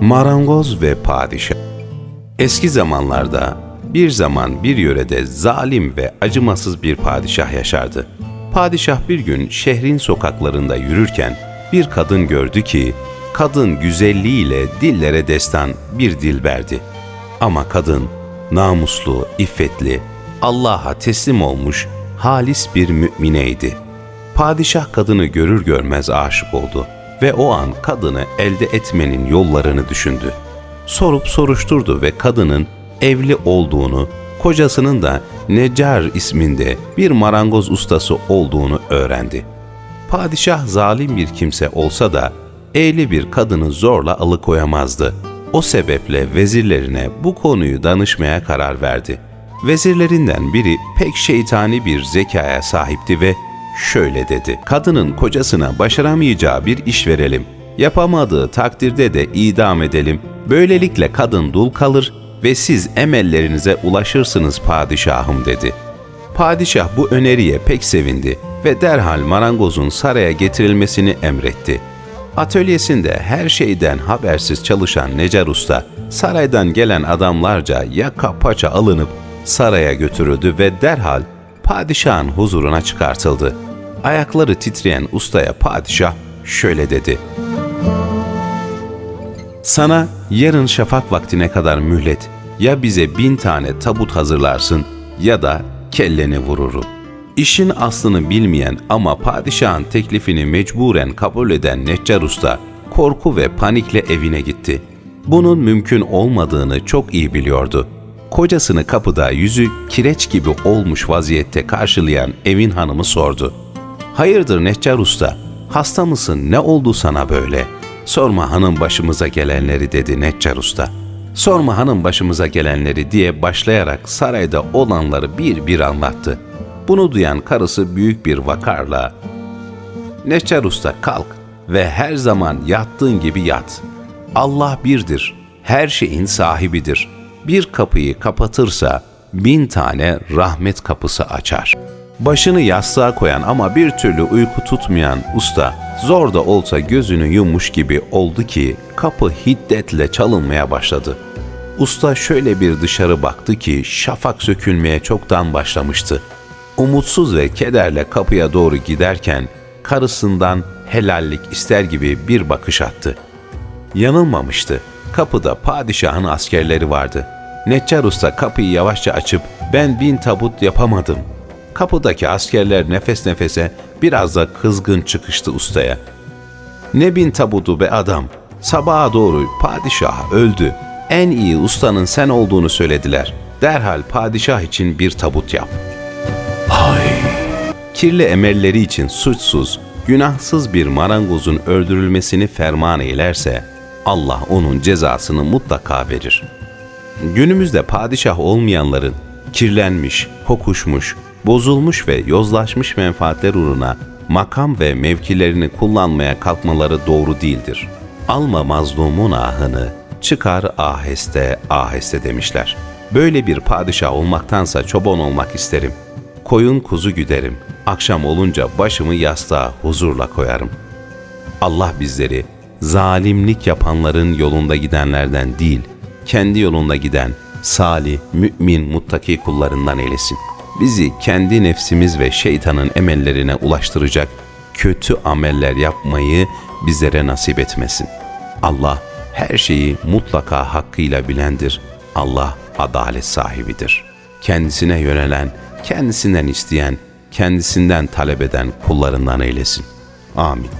Marangoz ve Padişah Eski zamanlarda bir zaman bir yörede zalim ve acımasız bir padişah yaşardı. Padişah bir gün şehrin sokaklarında yürürken bir kadın gördü ki kadın güzelliğiyle dillere destan bir dilberdi. Ama kadın namuslu, iffetli, Allah'a teslim olmuş halis bir mümineydi. Padişah kadını görür görmez aşık oldu ve o an kadını elde etmenin yollarını düşündü. Sorup soruşturdu ve kadının evli olduğunu, kocasının da Necar isminde bir marangoz ustası olduğunu öğrendi. Padişah zalim bir kimse olsa da evli bir kadını zorla alıkoyamazdı. O sebeple vezirlerine bu konuyu danışmaya karar verdi. Vezirlerinden biri pek şeytani bir zekaya sahipti ve şöyle dedi. Kadının kocasına başaramayacağı bir iş verelim. Yapamadığı takdirde de idam edelim. Böylelikle kadın dul kalır ve siz emellerinize ulaşırsınız padişahım dedi. Padişah bu öneriye pek sevindi ve derhal marangozun saraya getirilmesini emretti. Atölyesinde her şeyden habersiz çalışan Necar Usta, saraydan gelen adamlarca yaka paça alınıp saraya götürüldü ve derhal padişahın huzuruna çıkartıldı. Ayakları titreyen ustaya padişah şöyle dedi. Sana yarın şafak vaktine kadar mühlet. Ya bize bin tane tabut hazırlarsın ya da kelleni vururum. İşin aslını bilmeyen ama padişahın teklifini mecburen kabul eden Neccar Usta korku ve panikle evine gitti. Bunun mümkün olmadığını çok iyi biliyordu. Kocasını kapıda yüzü kireç gibi olmuş vaziyette karşılayan evin hanımı sordu. Hayırdır Neccar Usta, hasta mısın ne oldu sana böyle? Sorma hanım başımıza gelenleri dedi Neccar Usta. Sorma hanım başımıza gelenleri diye başlayarak sarayda olanları bir bir anlattı. Bunu duyan karısı büyük bir vakarla Neçer Usta kalk ve her zaman yattığın gibi yat. Allah birdir, her şeyin sahibidir. Bir kapıyı kapatırsa bin tane rahmet kapısı açar. Başını yastığa koyan ama bir türlü uyku tutmayan usta zor da olsa gözünü yummuş gibi oldu ki kapı hiddetle çalınmaya başladı. Usta şöyle bir dışarı baktı ki şafak sökülmeye çoktan başlamıştı. Umutsuz ve kederle kapıya doğru giderken karısından helallik ister gibi bir bakış attı. Yanılmamıştı. Kapıda padişahın askerleri vardı. Neccar Usta kapıyı yavaşça açıp ben bin tabut yapamadım. Kapıdaki askerler nefes nefese biraz da kızgın çıkıştı ustaya. Ne bin tabutu be adam. Sabaha doğru padişah öldü. En iyi ustanın sen olduğunu söylediler. Derhal padişah için bir tabut yap. Kirli emelleri için suçsuz, günahsız bir marangozun öldürülmesini ferman eylerse Allah onun cezasını mutlaka verir. Günümüzde padişah olmayanların kirlenmiş, kokuşmuş, bozulmuş ve yozlaşmış menfaatler uğruna makam ve mevkilerini kullanmaya kalkmaları doğru değildir. Alma mazlumun ahını, çıkar aheste aheste demişler. Böyle bir padişah olmaktansa çoban olmak isterim. Koyun kuzu güderim. Akşam olunca başımı yastığa huzurla koyarım. Allah bizleri zalimlik yapanların yolunda gidenlerden değil, kendi yolunda giden salih, mümin, muttaki kullarından eylesin. Bizi kendi nefsimiz ve şeytanın emellerine ulaştıracak kötü ameller yapmayı bizlere nasip etmesin. Allah her şeyi mutlaka hakkıyla bilendir. Allah adalet sahibidir. Kendisine yönelen, kendisinden isteyen, kendisinden talep eden kullarından eylesin. Amin.